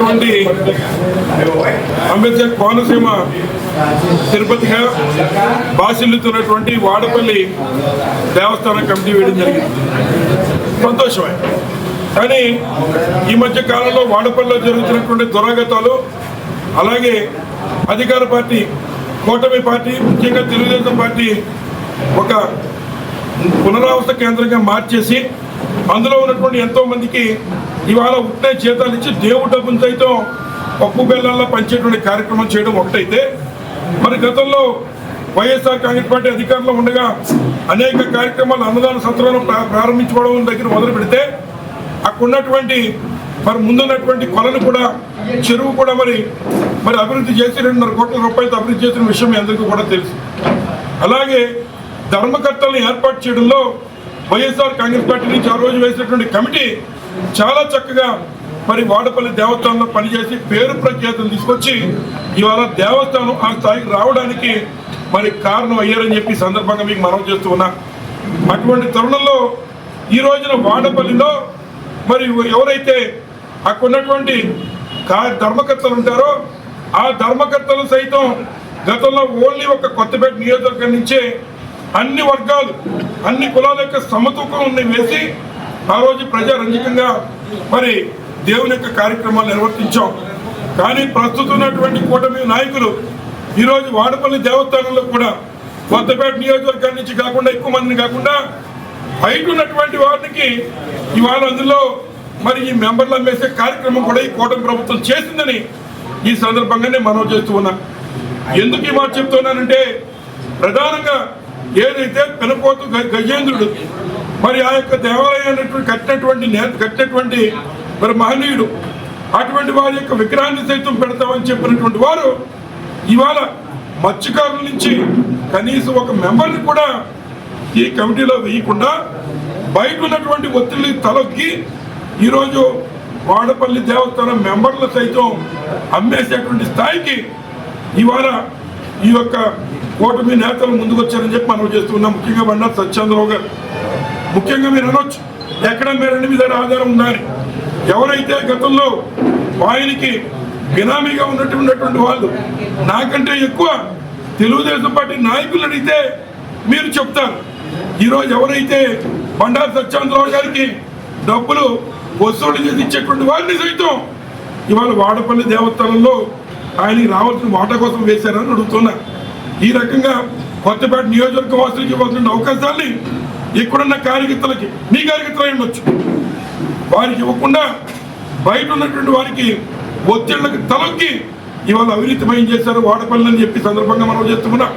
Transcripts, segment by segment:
ఉన్నటువంటి అంబేద్కర్ కోనసీమ తిరుపతిగా బాసిల్లుతున్నటువంటి వాడపల్లి దేవస్థానం కమిటీ వేయడం జరిగింది. సంతోషమే. కానీ ఈ మధ్య కాలంలో వాడపల్లిలో జరుగుతున్నటువంటి దురాగతాలు అలాగే అధికార పార్టీ కూటమి పార్టీ ముఖ్యంగా తెలుగుదేశం పార్టీ ఒక పునరావాస కేంద్రంగా మార్చేసి అందులో ఉన్నటువంటి ఎంతో మందికి ఇవాళ ఉంటే జీతాలు ఇచ్చి దేవుడు డబ్బులు సైతం పప్పు బెల్లంలో పంచేటువంటి కార్యక్రమం చేయడం ఒకటైతే. మరి గతంలో వైఎస్ఆర్ కాంగ్రెస్ పార్టీ అధికారంలో ఉండగా అనేక కార్యక్రమాలు అన్నదాన సత్రాలను ప్రారంభించుకోవడం దగ్గర మొదలు పెడితే అక్కడ ఉన్నటువంటి మరి ముందున్నటువంటి కొలను కూడా చెరువు కూడా మరి మరి అభివృద్ధి చేసి రెండున్నర కోట్ల రూపాయలతో అభివృద్ధి చేసిన విషయం మీ అందరికీ కూడా తెలుసు. అలాగే ధర్మకర్తలను ఏర్పాటు చేయడంలో వైఎస్ఆర్ కాంగ్రెస్ పార్టీ నుంచి ఆ రోజు వేసినటువంటి కమిటీ చాలా చక్కగా మరి వాడపల్లి దేవస్థానంలో పనిచేసి పేరు ప్రఖ్యాతులు తీసుకొచ్చి ఇవాళ దేవస్థానం ఆ స్థాయికి రావడానికి మరి కారణం అయ్యారని చెప్పి సందర్భంగా మీకు మనం చేస్తూ ఉన్నా. అటువంటి తరుణంలో ఈ రోజున వాడపల్లిలో మరి ఎవరైతే అక్కడ ఉన్నటువంటి కా- ధర్మకర్తలు ఉంటారో ఆ ధర్మకర్తలు సైతం గతంలో ఓన్లీ ఒక కొత్తపేట నియోజకవర్గం నుంచే అన్ని వర్గాలు అన్ని కులాల యొక్క సమతూకం వేసి ఆ రోజు ప్రజారంజకంగా మరి దేవుని యొక్క కార్యక్రమాలు నిర్వర్తించాం. కానీ ప్రస్తుతం ఉన్నటువంటి కూటమి నాయకులు ఈరోజు వాడపల్లి దేవస్థానంలో కూడా కొత్తపేట నియోజకవర్గం నుంచి కాకుండా ఎక్కువ మందిని కాకుండా బయట ఉన్నటువంటి వారికి ఇవాళ అందులో మరి ఈ మెంబర్లు అమ్మేసే కార్యక్రమం కూడా ఈ కూటమి ప్రభుత్వం చేసిందని ఈ సందర్భంగానే మనం చేస్తూ ఉన్నాం. ఎందుకు ఈ మాట చెప్తున్నానంటే ప్రధానంగా ఏదైతే పెనపోతు గజేంద్రుడు మరి ఆ యొక్క దేవాలయాన్ని కట్టినటువంటి కట్టినటువంటి మరి మహనీయుడు అటువంటి వారి యొక్క విగ్రహాన్ని సైతం పెడతామని చెప్పినటువంటి వారు ఇవాళ మత్స్యకారుల నుంచి కనీసం ఒక మెంబర్ని కూడా ఈ కమిటీలో వేయకుండా బయట ఉన్నటువంటి ఒత్తిడి తలొక్కి ఈరోజు వాడపల్లి దేవస్థానం మెంబర్లు సైతం అమ్మేసేటువంటి స్థాయికి ఇవాళ ఈ యొక్క కూటమి నేతలు ముందుకొచ్చారని చెప్పి మనం చేస్తున్నాం. ముఖ్యంగా బండారు సత్యేంద్రరావు గారు. ముఖ్యంగా మీరు అనొచ్చు ఎక్కడ మీరు అన్ని దగ్గర ఆధారం ఉందని ఎవరైతే గతంలో ఆయనకి బినామీగా ఉన్నటువంటి వాళ్ళు నాకంటే ఎక్కువ తెలుగుదేశం పార్టీ నాయకులు అడిగితే మీరు చెప్తారు. ఈరోజు ఎవరైతే బండారు సత్యేంద్రరావు గారికి డబ్బులు వసూలు చేసి ఇచ్చేటువంటి వారిని సైతం ఇవాళ వాడపల్లి దేవస్థానంలో ఆయనకి రావాల్సిన వాటా కోసం వేశారని అడుగుతున్నా. ఈ రకంగా కొత్తపేట నియోజకవర్గ వాసులకి ఇవ్వాల్సిన అవకాశాన్ని ఇక్కడున్న కార్యకర్తలకి మీ కార్యకర్తలు ఉండొచ్చు. వారికి ఇవ్వకుండా బయట ఉన్నటువంటి వారికి ఒత్తిళ్ళకు తలొక్కి ఇవాళ అవినీతిమయం చేశారు వాడపల్లని చెప్పి సందర్భంగా మనం చేస్తున్నా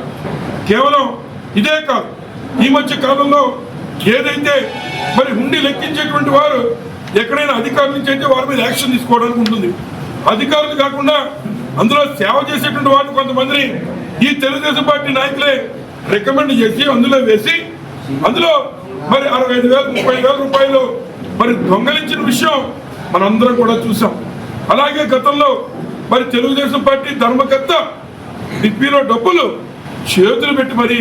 కేవలం ఇదే కాదు ఈ మధ్య కాలంలో ఏదైతే మరి ఉండి లెక్కించేటువంటి వారు ఎక్కడైనా అధికారుల నుంచి అయితే వారి మీద యాక్షన్ తీసుకోవడానికి ఉంటుంది. అధికారులు కాకుండా అందులో సేవ చేసేటువంటి వాళ్ళు కొంతమందిని ఈ తెలుగుదేశం పార్టీ నాయకులే రికమెండ్ చేసి అందులో వేసి అందులో మరి అరవై ఐదు వేల ముప్పై వేల రూపాయలు మరి దొంగలించిన విషయం మనందరం కూడా చూసాం. అలాగే గతంలో మరి తెలుగుదేశం పార్టీ ధర్మకర్త డిప్పీలో డబ్బులు చేతులు పెట్టి మరి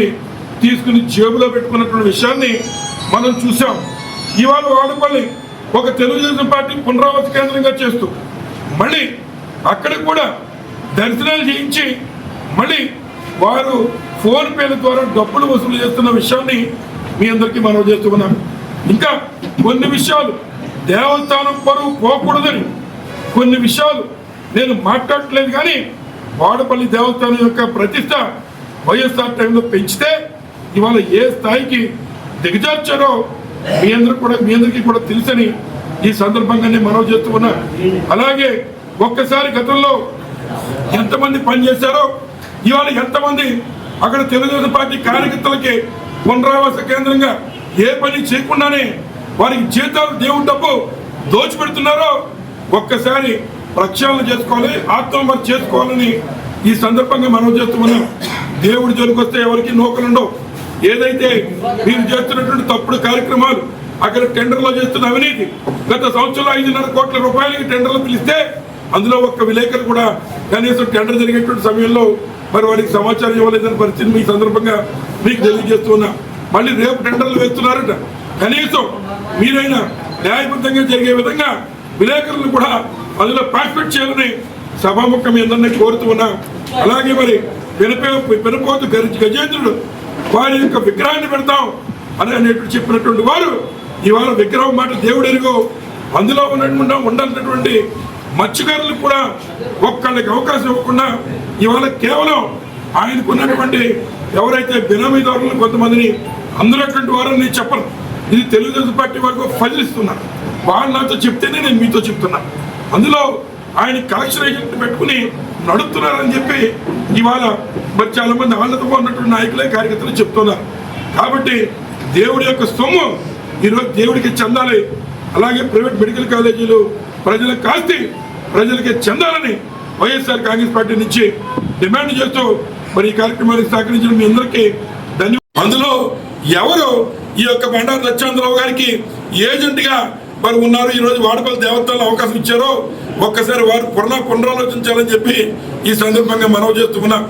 తీసుకుని జేబులో పెట్టుకున్నటువంటి విషయాన్ని మనం చూసాం. ఇవాళ వాడపల్లి ఒక తెలుగుదేశం పార్టీ పునరావాస కేంద్రంగా చేస్తూ మళ్ళీ అక్కడ కూడా దర్శనాలు చేయించి మళ్ళీ వారు ఫోన్ పేల ద్వారా డబ్బులు వసూలు చేస్తున్న విషయాన్ని మీ అందరికీ మనం చేస్తున్నాం ఇంకా కొన్ని విషయాలు దేవస్థానం పరువు పోకూడదని కొన్ని విషయాలు నేను మాట్లాడట్లేదు కానీ వాడపల్లి దేవస్థానం యొక్క ప్రతిష్ట వైఎస్ఆర్ టైంలో పెంచితే ఇవాళ ఏ స్థాయికి దిగజార్చారో మీ అందరికి కూడా మీ అందరికీ కూడా తెలుసని ఈ సందర్భంగానే మనవి చేస్తూ ఉన్నా అలాగే ఒక్కసారి గతంలో ఎంతమంది పనిచేశారో? ఇవాళ ఎంతమంది అక్కడ తెలుగుదేశం పార్టీ కార్యకర్తలకి పునరావాస కేంద్రంగా ఏ పని చేయకుండానే వారికి జీతాలు దేవుడి డబ్బు దోచిపెడుతున్నారో ఒక్కసారి ప్రక్షాళన చేసుకోవాలి ఆత్మహత్య చేసుకోవాలని ఈ సందర్భంగా మనం చేస్తున్నాం. దేవుడి జోలికి వస్తే ఎవరికి నూకలుండవు ఏదైతే మీరు చేస్తున్నటువంటి తప్పుడు కార్యక్రమాలు అక్కడ టెండర్లో చేస్తున్న అవినీతి గత సంవత్సరంలో ఐదున్నర కోట్ల రూపాయలకి టెండర్లు పిలిస్తే అందులో ఒక్క విలేకరు కూడా కనీసం టెండర్ జరిగేటువంటి సమయంలో మరి వారికి సమాచారం ఇవ్వలేదని పరిస్థితి మీ సందర్భంగా మీకు తెలియజేస్తున్నా. మళ్ళీ రేపు టెండర్లు వేస్తున్నారట. కనీసం మీరైనా న్యాయబద్ధంగా జరిగే విధంగా విలేకరులు కూడా అందులో పార్టిసిపేట్ చేయాలని సభాముఖం ఏందని కోరుతూ ఉన్నా. అలాగే మరి పెనుపే పెనపోతు గజేంద్రుడు వారి యొక్క విగ్రహాన్ని పెడతాం అని అనేటువంటి చెప్పినటువంటి వారు ఇవాళ విగ్రహం మాట దేవుడు ఎరుగు అందులో ఉన్నటువంటి ఉండాల్సినటువంటి మత్స్యకారులకు కూడా ఒక్కళ్ళకి అవకాశం ఇవ్వకుండా ఇవాళ కేవలం ఆయనకున్నటువంటి ఎవరైతే బినామీదారులు కొంతమందిని అందులోటువంటి వారని నేను చెప్పను. ఇది తెలుగుదేశం పార్టీ వరకు ఫలిస్తున్నారు వాళ్ళు నాతో చెప్తేనే నేను మీతో చెప్తున్నా. అందులో ఆయన కలెక్షన్ ఏజెంట్ పెట్టుకుని నడుపుతున్నారని చెప్పి ఇవాళ మరి చాలా మంది ఆళ్ళతో ఉన్నటువంటి నాయకులే కార్యకర్తలు చెప్తున్నారు. కాబట్టి దేవుడి యొక్క సొమ్ము ఈరోజు దేవుడికి చెందాలి. అలాగే ప్రైవేట్ మెడికల్ కాలేజీలు ప్రజలకు కాస్తి ప్రజలకి చెందాలని వైఎస్ఆర్ కాంగ్రెస్ పార్టీ నుంచి డిమాండ్ చేస్తూ మరి ఈ కార్యక్రమానికి సహకరించిన మీ అందరికీ ధన్యవాదాలు. అందులో ఎవరు ఈ యొక్క బండారు సత్యేంద్రరావు గారికి ఏజెంట్గా మరి ఉన్నారు? ఈరోజు వాడపల్లి దేవతలు అవకాశం ఇచ్చారో? ఒక్కసారి వారు పునః పునరాలోచించాలని చెప్పి ఈ సందర్భంగా మనవి చేస్తున్నాం